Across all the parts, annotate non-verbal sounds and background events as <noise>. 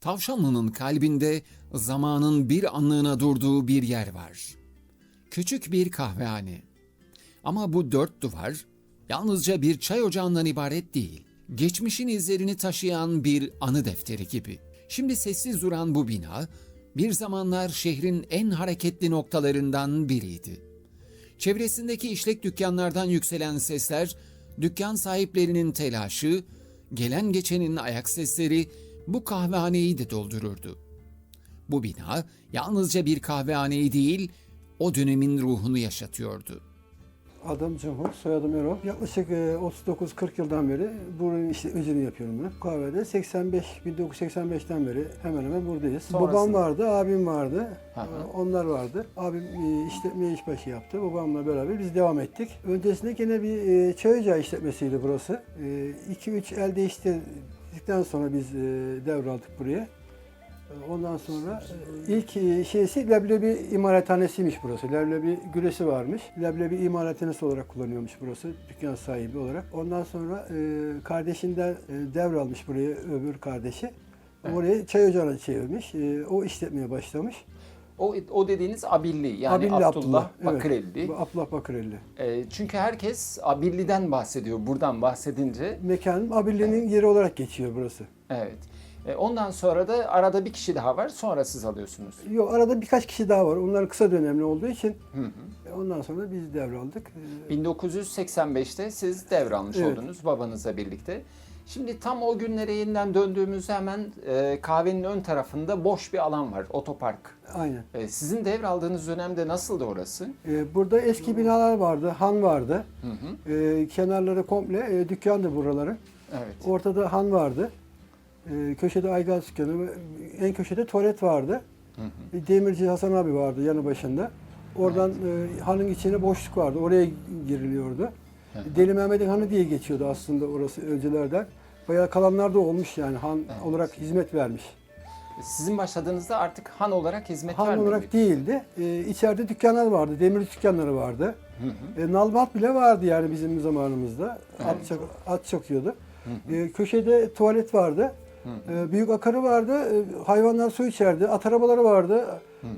Tavşanlı'nın kalbinde zamanın bir anlığına durduğu bir yer var. Küçük bir kahvehane. Ama bu dört duvar yalnızca bir çay ocağından ibaret değil. Geçmişin izlerini taşıyan bir anı defteri gibi. Şimdi sessiz duran bu bina bir zamanlar şehrin en hareketli noktalarından biriydi. Çevresindeki işlek dükkanlardan yükselen sesler, dükkan sahiplerinin telaşı, gelen geçenin ayak sesleri bu kahvehaneyi de doldururdu. Bu bina yalnızca bir kahvehaneyi değil, o dönemin ruhunu yaşatıyordu. Adım Cumhur, soyadım Erol. Yaklaşık e, 39-40 yıldan beri buranın işletmeciliğini yapıyorum ben. Kahvede 85, 1985'ten beri hemen hemen buradayız. Sonrasında? Babam vardı, abim vardı. Hı. E, Onlar vardı. Abim e, işletmeye işbaşı yaptı. Babamla beraber biz devam ettik. Öncesinde gene bir e, çay ocağı işletmesiydi burası. 2-3 el değiştirdikten sonra biz e, devraldık buraya. Ondan sonra e, ilk e, şeysi leblebi imalathanesiymiş burası. Leblebi gülesi varmış. Leblebi imalathanesi olarak kullanıyormuş burası dükkan sahibi olarak. Ondan sonra e, kardeşinden e, devralmış burayı öbür kardeşi. Orayı çay ocağına çevirmiş. E, o işletmeye başlamış. O, o dediğiniz Abilli yani Abilli Abdullah, evet. Bakırelli. Bu Abdullah Bakırelli. Ee, çünkü herkes Abilli'den bahsediyor buradan bahsedince. Mekanın Abilli'nin yeri olarak geçiyor burası. Evet. Ee, ondan sonra da arada bir kişi daha var sonra siz alıyorsunuz. Yok arada birkaç kişi daha var. Onlar kısa dönemli olduğu için Hı hı. e, ondan sonra biz devraldık. E, 1985'te siz devralmış Evet. oldunuz babanızla birlikte. Şimdi tam o günlere yeniden döndüğümüzde hemen e, kahvenin ön tarafında boş bir alan var, otopark. Aynen. E, sizin devraldığınız dönemde nasıldı orası? Ee, Burada eski binalar vardı, han vardı. Hı hı. Ee, Kenarları komple e, dükkandı buraların. Evet. Ortada han vardı. Ee, Köşede aygaz dükkanı, en köşede tuvalet vardı. Hı hı. Bir Demirci Hasan abi vardı yanı başında. Oradan e, hanın içine boşluk vardı, oraya giriliyordu. Hı hı. Deli Mehmet'in hanı diye geçiyordu aslında orası öncelerden. Bayağı kalanlar da olmuş yani han Evet. olarak hizmet vermiş. Sizin başladığınızda artık han olarak hizmet Han vermiyor olarak muydu? değildi. Ee, içeride dükkanlar vardı, demir dükkanları vardı. Hı hı. E, nalbat bile vardı yani bizim zamanımızda. Evet. At, çok, at çakıyordu. Hı hı. E, köşede tuvalet vardı. Hı E, büyük akarı vardı. E, hayvanlar su içerdi. At arabaları vardı.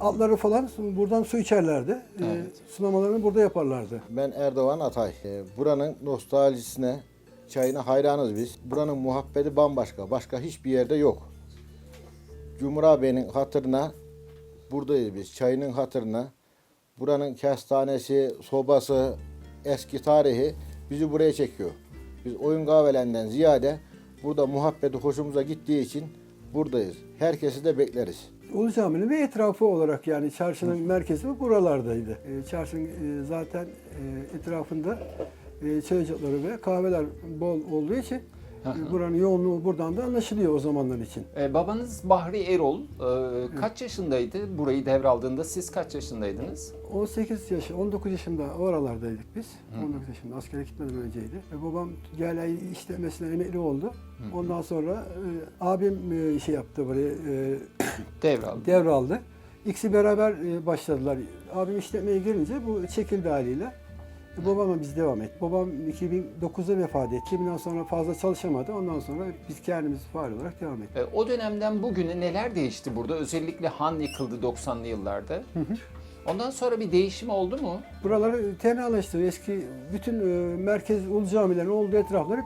Atları falan buradan su içerlerdi. E, Evet. sulamalarını burada yaparlardı. Ben Erdoğan Atay. Buranın nostaljisine, çayına hayranız biz. Buranın muhabbeti bambaşka. Başka hiçbir yerde yok. Cumhur Bey'in hatırına buradayız biz. Çayının hatırına. Buranın kestanesi, sobası, eski tarihi bizi buraya çekiyor. Biz oyun kahvelerinden ziyade burada muhabbeti hoşumuza gittiği için buradayız. Herkesi de bekleriz. Ulu Cami'nin ve etrafı olarak yani çarşının merkezi buralardaydı. E, çarşının e, zaten e, etrafında e, çay ocakları ve kahveler bol olduğu için e, buranın yoğunluğu buradan da anlaşılıyor o zamanlar için. E, babanız Bahri Erol e, kaç yaşındaydı burayı devraldığında? Siz kaç yaşındaydınız? 18 yaş, 19 yaşında o aralardaydık biz. 19 yaşında askere gitmeden önceydi. E, babam gel ay işletmesinden emekli oldu. Ondan sonra e, abim e, şey yaptı buraya, e, <coughs> Devraldı. devraldı. İkisi beraber e, başladılar. Abim işletmeye girince bu çekildi haliyle. Babamla biz devam ettik. Babam 2009'da vefat etti. 2000'den sonra fazla çalışamadı. Ondan sonra biz kendimiz faal olarak devam ettik. E, o dönemden bugüne neler değişti burada? Özellikle Han yıkıldı 90'lı yıllarda. Ondan sonra bir değişim oldu mu? Buraları tenalaştı. Eski bütün e, merkez ulu camilerin olduğu etrafları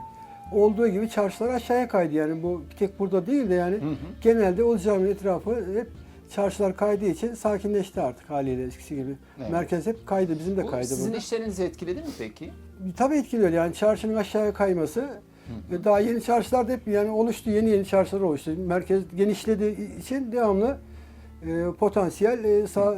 olduğu gibi çarşılar aşağıya kaydı. Yani bu bir tek burada değil de yani genelde ulu caminin etrafı hep çarşılar kaydığı için sakinleşti artık haliyle eskisi gibi. Evet. Merkez hep kaydı. Bizim de Bu kaydı sizin burada. işlerinizi etkiledi mi peki? Tabii etkiliyor yani çarşının aşağıya kayması. Ve daha yeni çarşılar da hep yani oluştu. Yeni yeni çarşılar oluştu. Merkez genişlediği için devamlı e, potansiyel e, sağ,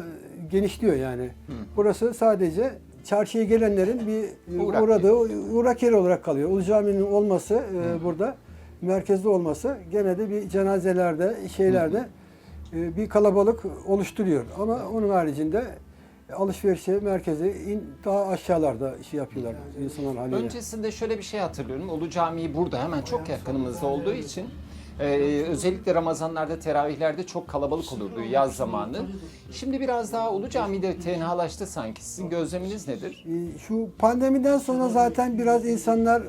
genişliyor yani. Burası sadece çarşıya gelenlerin bir e, Uğrak uğradığı uğrak yeri olarak kalıyor. Ulu Cami'nin olması e, burada merkezde olması gene de bir cenazelerde şeylerde bir kalabalık oluşturuyor. Ama onun haricinde alışverişe merkezi in, daha aşağılarda şey yapıyorlar insanlar haliyle. Öncesinde şöyle bir şey hatırlıyorum. Ulu Camii burada hemen çok yakınımızda olduğu için e, özellikle Ramazanlarda, teravihlerde çok kalabalık olurdu yaz zamanı. Şimdi biraz daha Ulu Cami'de tenhalaştı sanki. Sizin gözleminiz nedir? E, Şu pandemiden sonra zaten biraz insanlar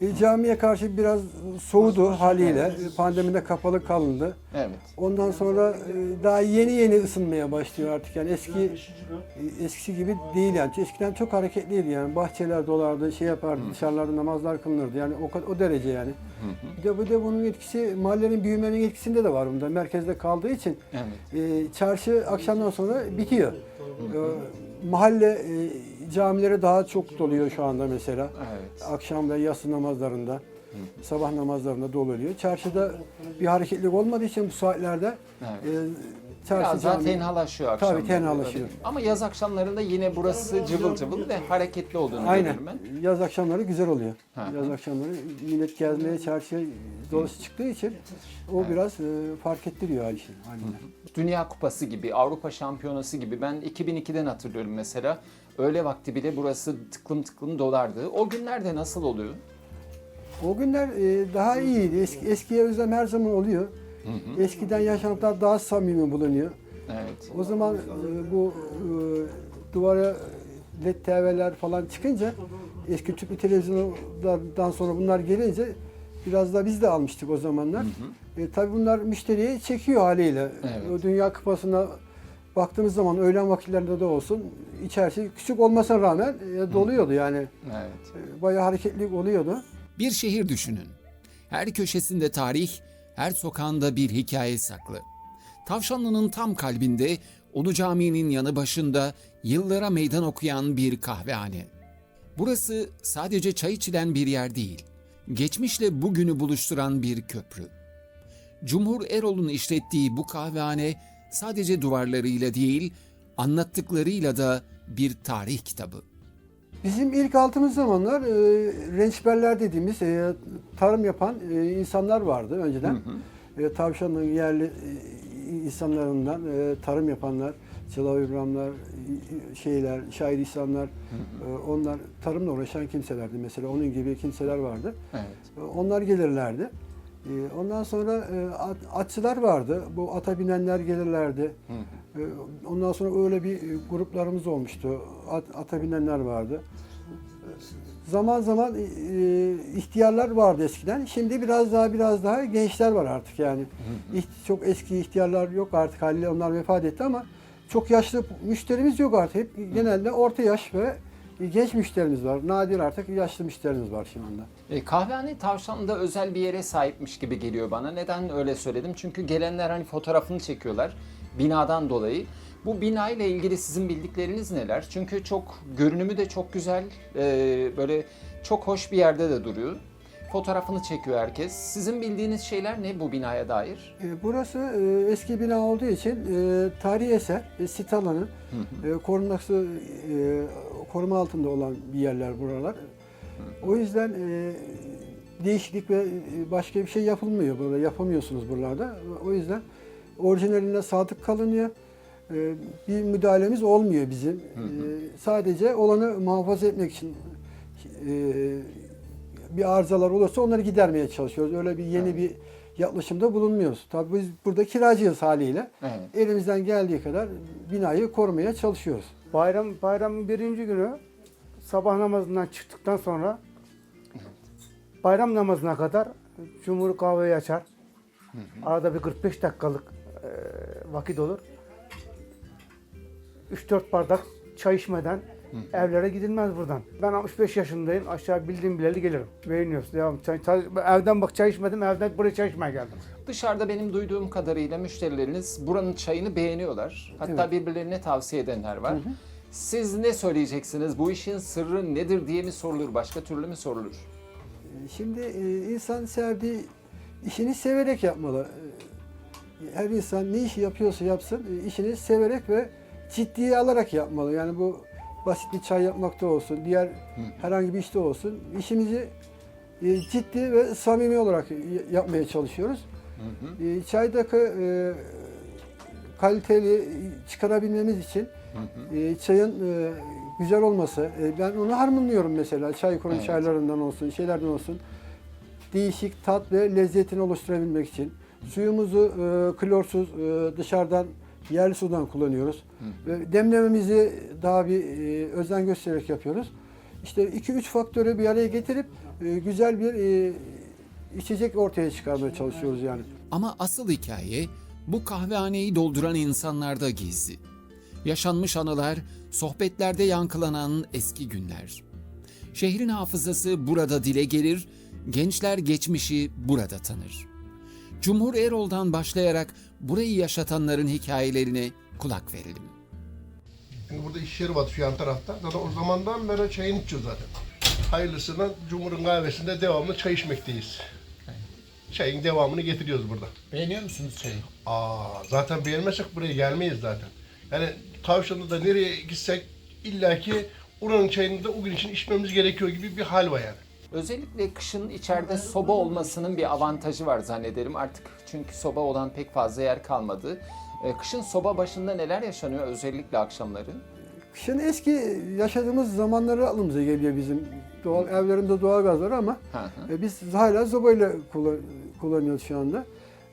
E, camiye karşı biraz soğudu haliyle. E, Pandemide kapalı kalındı. Evet. Ondan sonra e, daha yeni yeni ısınmaya başlıyor artık. Yani eski e, eskisi gibi değil yani. Eskiden çok hareketliydi yani. Bahçeler dolardı, şey yapardı, dışarılarda namazlar kılınırdı. Yani o, o derece yani. Bir de bu da bunun etkisi mahallenin büyümenin etkisinde de var bunda. Merkezde kaldığı için Evet. e, çarşı akşamdan sonra bitiyor. E, mahalle e, camileri daha çok doluyor şu anda mesela. Evet. Akşam ve yatsı namazlarında, sabah namazlarında dolu oluyor. Çarşıda bir hareketlilik olmadığı için bu saatlerde Evet. e, çarşı Biraz daha cami- tenhalaşıyor akşamları. Tabii, tenhalaşıyor. Ama yaz akşamlarında yine burası cıvıl cıvıl ve hareketli olduğunu Aynen. görüyorum ben. Yaz akşamları güzel oluyor. Hı. Yaz akşamları millet gezmeye çarşıya dolusu çıktığı için o biraz e, fark ettiriyor haliyle. haliyle. Dünya Kupası gibi, Avrupa Şampiyonası gibi ben 2002'den hatırlıyorum mesela. Öğle vakti bile burası tıklım tıklım dolardı. O günlerde nasıl oluyor? O günler e, daha iyiydi. Eski, eskiye özlem her zaman oluyor. Eskiden yaşantılar daha samimi bulunuyor. Evet. O zaman e, bu e, duvara led TV'ler falan çıkınca eski tüplü televizyonlardan sonra bunlar gelince biraz da biz de almıştık o zamanlar. E, tabii bunlar müşteriyi çekiyor haliyle. Evet. O Dünya Kupası'na baktığımız zaman öğlen vakitlerinde de olsun içerisi küçük olmasına rağmen e, doluyordu yani. Evet. E, bayağı hareketlilik oluyordu. Bir şehir düşünün. Her köşesinde tarih, her sokağında bir hikaye saklı. Tavşanlı'nın tam kalbinde, Ulu Cami'nin yanı başında yıllara meydan okuyan bir kahvehane. Burası sadece çay içilen bir yer değil, geçmişle bugünü buluşturan bir köprü. Cumhur Erol'un işlettiği bu kahvehane sadece duvarlarıyla değil, anlattıklarıyla da bir tarih kitabı. Bizim ilk aldığımız zamanlar e, rençberler dediğimiz e, tarım yapan e, insanlar vardı önceden. E, tavşanın yerli e, insanlarından e, tarım yapanlar, Çılav İbrahimler, e, şeyler, şair İslamlar, e, onlar tarımla uğraşan kimselerdi mesela. Onun gibi kimseler vardı. Evet. E, Onlar gelirlerdi. E, Ondan sonra e, at- atçılar vardı. Bu ata binenler gelirlerdi. E, Ondan sonra öyle bir e, gruplarımız olmuştu. At, ata binenler vardı. Zaman zaman e, ihtiyarlar vardı eskiden. Şimdi biraz daha biraz daha gençler var artık yani. İht- çok eski ihtiyarlar yok artık haliyle onlar vefat etti ama çok yaşlı müşterimiz yok artık. Hep genelde orta yaş ve genç müşterimiz var. Nadir artık yaşlı müşterimiz var şu anda. E, kahvehane tavşanında özel bir yere sahipmiş gibi geliyor bana. Neden öyle söyledim? Çünkü gelenler hani fotoğrafını çekiyorlar binadan dolayı. Bu bina ile ilgili sizin bildikleriniz neler? Çünkü çok görünümü de çok güzel, e, böyle çok hoş bir yerde de duruyor. Fotoğrafını çekiyor herkes. Sizin bildiğiniz şeyler ne bu binaya dair? E, Burası e, eski bina olduğu için e, tarihi eser, e, sit alanı, e, korunması, e, koruma altında olan bir yerler buralar. O yüzden e, değişiklik ve e, başka bir şey yapılmıyor burada, yapamıyorsunuz buralarda. O yüzden orijinaline sadık kalınıyor. E, bir müdahalemiz olmuyor bizim. E, sadece olanı muhafaza etmek için e, bir arızalar olursa onları gidermeye çalışıyoruz. Öyle bir yeni bir yaklaşımda bulunmuyoruz. Tabii biz burada kiracıyız haliyle. Evet. Elimizden geldiği kadar binayı korumaya çalışıyoruz. Bayram bayramın birinci günü sabah namazından çıktıktan sonra bayram namazına kadar Cumhur kahveyi açar. Arada bir 45 dakikalık e, vakit olur. 3-4 bardak çay içmeden evlere gidilmez buradan. Ben 65 yaşındayım. Aşağı bildiğim bileli gelirim. Beğeniyoruz. Devam. Çay, çay- evden bak çay içmedim. Evden buraya çay içmeye geldim. Dışarıda benim duyduğum kadarıyla müşterileriniz buranın çayını beğeniyorlar. Hatta birbirlerine tavsiye edenler var. Siz ne söyleyeceksiniz? Bu işin sırrı nedir diye mi sorulur? Başka türlü mü sorulur? Şimdi e, insan sevdiği işini severek yapmalı. E, Her insan ne işi yapıyorsa yapsın, e, işini severek ve ciddiye alarak yapmalı. Yani bu basit bir çay yapmakta olsun, diğer herhangi bir işte olsun. İşimizi e, ciddi ve samimi olarak yapmaya çalışıyoruz. E, Çaydaki e, kaliteli çıkarabilmemiz için e, çayın e, güzel olması, e, ben onu harmanlıyorum mesela çay kuru Evet. çaylarından olsun, şeylerden olsun. Değişik tat ve lezzetini oluşturabilmek için. Suyumuzu e, klorsuz e, dışarıdan yerli sudan kullanıyoruz. Ve demlememizi daha bir e, özen göstererek yapıyoruz. İşte 2-3 faktörü bir araya getirip e, güzel bir e, içecek ortaya çıkarmaya çalışıyoruz yani. Ama asıl hikaye bu kahvehaneyi dolduran insanlarda gizli. Yaşanmış anılar, sohbetlerde yankılanan eski günler. Şehrin hafızası burada dile gelir, gençler geçmişi burada tanır. Cumhur Erol'dan başlayarak burayı yaşatanların hikayelerine kulak verelim. Şimdi burada iş yeri var şu yan tarafta. Zaten o zamandan beri çayını içiyoruz zaten. Hayırlısına Cumhur'un kahvesinde devamlı çay içmekteyiz. Çayın devamını getiriyoruz burada. Beğeniyor musunuz çayı? Aa, zaten beğenmezsek buraya gelmeyiz zaten. Yani tavşanlı da nereye gitsek illaki oranın çayını da o gün için içmemiz gerekiyor gibi bir hal var yani. Özellikle kışın içeride soba olmasının bir avantajı var zannederim. Artık çünkü soba olan pek fazla yer kalmadı. Ee, Kışın soba başında neler yaşanıyor özellikle akşamları? Kışın eski yaşadığımız zamanları aklımıza geliyor bizim. Doğal evlerinde doğal gaz var ama Hı hı. e, biz hala sobayla kullan- kullanıyoruz şu anda.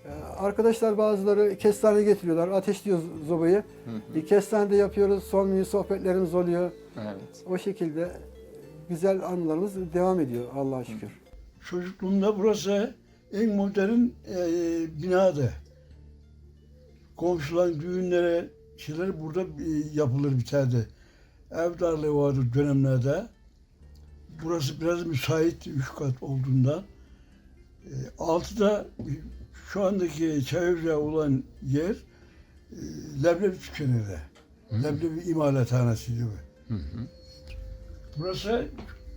E, Arkadaşlar bazıları kestane getiriyorlar, ateşliyoruz sobayı. Bir kestane de yapıyoruz, son gün sohbetlerimiz oluyor. Evet. O şekilde güzel anılarımız devam ediyor Allah'a şükür. Çocukluğumda burası en modern e, binadı. Komşuların düğünlere şeyler burada e, yapılır biterdi. Ev darlığı vardı dönemlerde. Burası biraz müsait üç kat olduğundan. E, altıda şu andaki ocağı olan yer e, leblebi dükkanıydı. Leblebi imalathanesiydi bu. Burası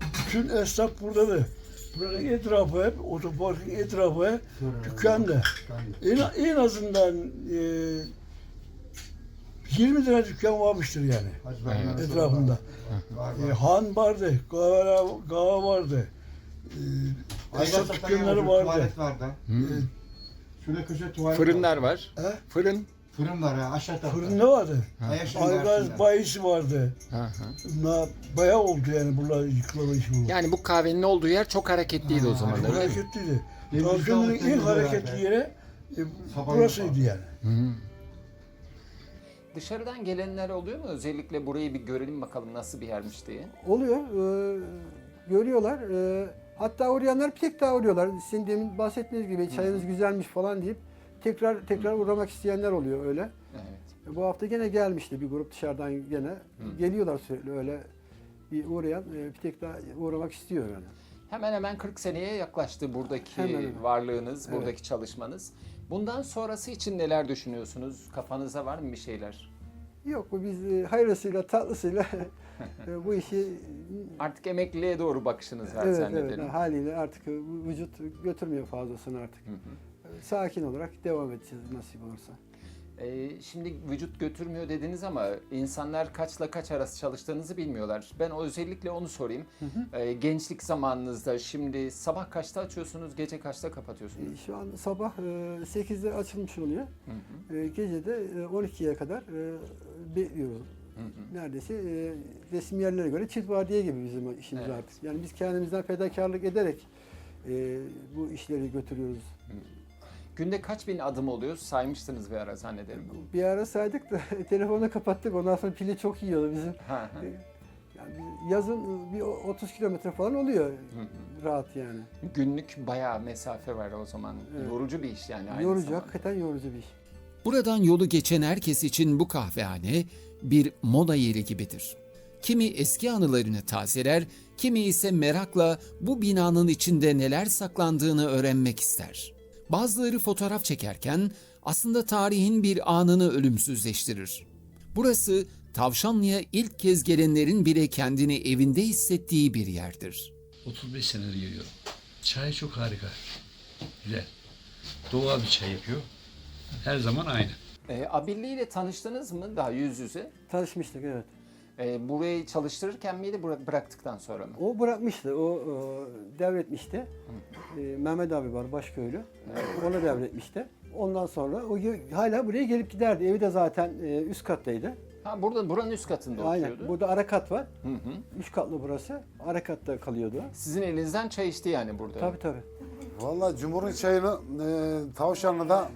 bütün esnaf buradadır. Buranın etrafı hep otoparkın etrafı hep dükkandı. En, en azından e, 20 tane dükkan varmıştır yani etrafında. E, han vardı, kahve, kahve vardı. E, esnaf dükkanları vardı. Vardı. E, Şurada köşe tuvalet Fırınlar var. He? Fırın. Fırın var ha aşağı tarafta. fırında vardı. Ayaşın Aygaz karşısında. bayisi vardı. Hı hı. Bunlar bayağı oldu yani buralar yıkılalı işi bu. Yani bu kahvenin olduğu yer çok hareketliydi o zamanlar. Çok öyle mi? hareketliydi. Deniz hareketli herhalde. yeri e, burasıydı yani. Dışarıdan gelenler oluyor mu? Özellikle burayı bir görelim bakalım nasıl bir yermiş diye. Oluyor, e, görüyorlar. E, hatta uğrayanlar bir tek daha uğruyorlar. Sizin demin bahsettiğiniz gibi çayınız güzelmiş falan deyip tekrar tekrar uğramak isteyenler oluyor öyle. Evet. E, Bu hafta gene gelmişti bir grup dışarıdan gene. Geliyorlar sürekli öyle bir uğrayan e, bir tek daha uğramak istiyor yani. Hemen hemen 40 seneye yaklaştı buradaki Hemen hemen. varlığınız, Evet. buradaki çalışmanız. Bundan sonrası için neler düşünüyorsunuz? Kafanızda var mı bir şeyler? Yok biz e, hayırlısıyla tatlısıyla <laughs> e, bu işi Artık emekliliğe doğru bakışınız var evet, zannederim. evet, haliyle artık e, vücut götürmüyor fazlasını artık. Hı hı. Sakin olarak devam edeceğiz nasip olursa. Ee, şimdi vücut götürmüyor dediniz ama insanlar kaçla kaç arası çalıştığınızı bilmiyorlar. Ben özellikle onu sorayım. Ee, gençlik zamanınızda şimdi sabah kaçta açıyorsunuz, gece kaçta E, kapatıyorsunuz? Şu an sabah e, 8'de açılmış oluyor. Hı hı. E, Gece de e, 12'ye kadar e, bekliyoruz. Hı hı. Neredeyse e, resim yerlere göre çift vardiya gibi bizim işimiz Evet. artık. Yani biz kendimizden fedakarlık ederek e, bu işleri götürüyoruz. Günde kaç bin adım oluyor? Saymıştınız bir ara zannederim. Bir ara saydık da <laughs> telefonu kapattık. Ondan sonra pili çok yiyordu bizim. Ha. Yani yazın bir 30 kilometre falan oluyor rahat yani. Günlük bayağı mesafe var o zaman. Evet. Yorucu bir iş yani aynı yorucu, zamanda. hakikaten yorucu bir iş. Buradan yolu geçen herkes için bu kahvehane bir moda yeri gibidir. Kimi eski anılarını tazeler, kimi ise merakla bu binanın içinde neler saklandığını öğrenmek ister. Bazıları fotoğraf çekerken aslında tarihin bir anını ölümsüzleştirir. Burası Tavşanlı'ya ilk kez gelenlerin bile kendini evinde hissettiği bir yerdir. 35 senedir geliyorum. Çay çok harika. Güzel. Doğal bir çay yapıyor. Her zaman aynı. Ee, Abilli ile tanıştınız mı daha yüz yüze? Tanışmıştık evet. Ee, burayı çalıştırırken miydi bıra- bıraktıktan sonra mı? O bırakmıştı, o e, devretmişti. E, Mehmet abi var başköylü. E, Ona devretmişti. Ondan sonra o ge- hala buraya gelip giderdi. Evi de zaten e, üst kattaydı. Ha burada buranın üst katında oturuyordu. Aynen. Burada ara kat var. Hı hı. Üç katlı burası. Ara katta kalıyordu. Sizin elinizden çay içti yani burada. Tabii tabii. Vallahi Cumhur'un çayını e, Tavşanlı'da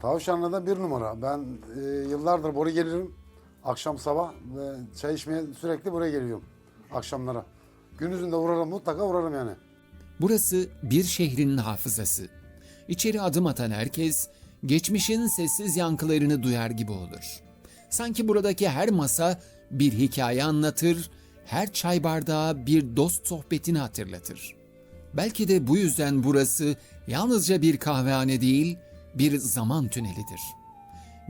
Tavşanlı'da bir numara. Ben e, yıllardır buraya gelirim. Akşam sabah ve çay içmeye sürekli buraya geliyorum. Akşamlara. Gündüzünde uğrarım mutlaka uğrarım yani. Burası bir şehrin hafızası. İçeri adım atan herkes geçmişin sessiz yankılarını duyar gibi olur. Sanki buradaki her masa bir hikaye anlatır, her çay bardağı bir dost sohbetini hatırlatır. Belki de bu yüzden burası yalnızca bir kahvehane değil, bir zaman tünelidir.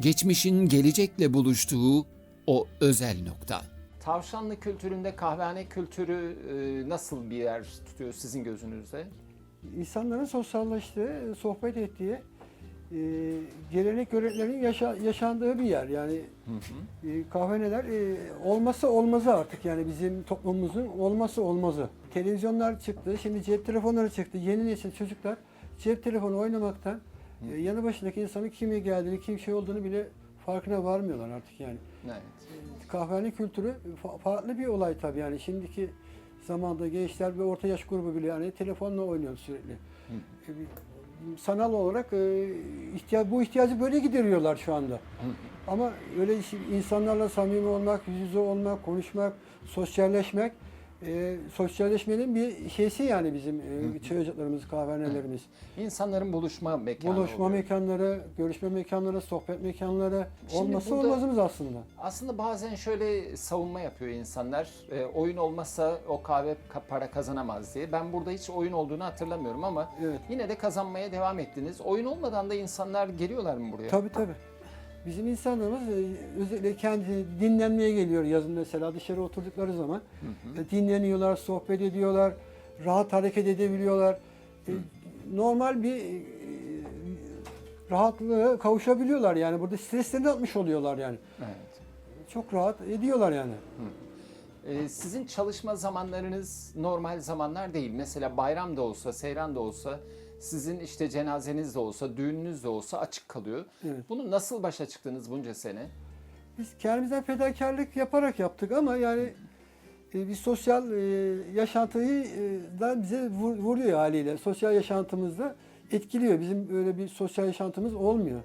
Geçmişin gelecekle buluştuğu o özel nokta. Tavşanlı kültüründe kahvehane kültürü e, nasıl bir yer tutuyor sizin gözünüzde? İnsanların sosyalleştiği, sohbet ettiği, e, gelenek göreneklerin yaşa- yaşandığı bir yer. Yani e, kahveneler e, olması olmazı artık yani bizim toplumumuzun olması olmazı. Televizyonlar çıktı, şimdi cep telefonları çıktı. Yeni nesil çocuklar cep telefonu oynamaktan e, yanı başındaki insanın kime geldiğini, kim şey olduğunu bile farkına varmıyorlar artık yani. Evet. Kahvehane kültürü fa- farklı bir olay tabii yani şimdiki zamanda gençler ve orta yaş grubu bile yani telefonla oynuyor sürekli. E, bir- Sanal olarak e, ihtiya- bu ihtiyacı böyle gideriyorlar şu anda. Ama öyle insanlarla samimi olmak, yüz yüze olmak, konuşmak, sosyalleşmek, e, sosyalleşmenin bir şeysi yani bizim e, çay ocaklarımız, kahvehanelerimiz. İnsanların buluşma mekanı Buluşma oluyor. mekanları, görüşme mekanları, sohbet mekanları Şimdi olması burada- olmazımız aslında. Aslında bazen şöyle savunma yapıyor insanlar. E, oyun olmazsa o kahve ka- para kazanamaz diye. Ben burada hiç oyun olduğunu hatırlamıyorum ama Evet. yine de kazanmaya devam ettiniz. Oyun olmadan da insanlar geliyorlar mı buraya? Tabii tabii. Bizim insanlarımız e, özellikle kendi dinlenmeye geliyor yazın mesela dışarı oturdukları zaman. E, Dinleniyorlar, sohbet ediyorlar, rahat hareket edebiliyorlar. E, Normal bir e, rahatlığa kavuşabiliyorlar yani. Burada streslerini atmış oluyorlar yani. Evet. Çok rahat ediyorlar yani. E, sizin çalışma zamanlarınız normal zamanlar değil. Mesela bayram da olsa, seyran da olsa, sizin işte cenazeniz de olsa, düğününüz de olsa açık kalıyor. Evet. Bunu nasıl başa çıktınız bunca sene? Biz kendimizden fedakarlık yaparak yaptık ama yani e, bir sosyal e, yaşantıyı da bize vur- vuruyor haliyle. Sosyal yaşantımızda etkiliyor. Bizim öyle bir sosyal yaşantımız olmuyor.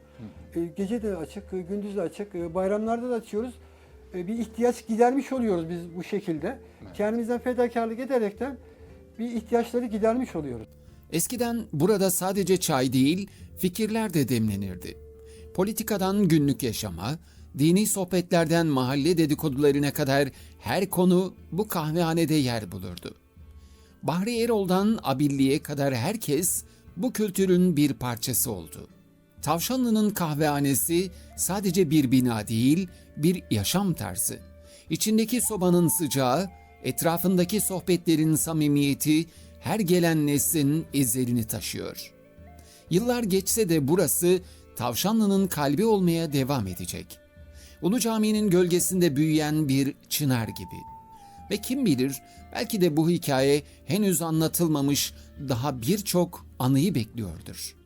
E, gece de açık, e, gündüz de açık, e, bayramlarda da açıyoruz. E, bir ihtiyaç gidermiş oluyoruz biz bu şekilde. Kendimizden fedakarlık ederekten bir ihtiyaçları gidermiş oluyoruz. Eskiden burada sadece çay değil, fikirler de demlenirdi. Politikadan günlük yaşama, dini sohbetlerden mahalle dedikodularına kadar her konu bu kahvehanede yer bulurdu. Bahri Erol'dan Abilli'ye kadar herkes bu kültürün bir parçası oldu. Tavşanlı'nın kahvehanesi sadece bir bina değil, bir yaşam tarzı. İçindeki sobanın sıcağı, etrafındaki sohbetlerin samimiyeti her gelen neslin izlerini taşıyor. Yıllar geçse de burası Tavşanlı'nın kalbi olmaya devam edecek. Ulu Cami'nin gölgesinde büyüyen bir çınar gibi. Ve kim bilir belki de bu hikaye henüz anlatılmamış daha birçok anıyı bekliyordur.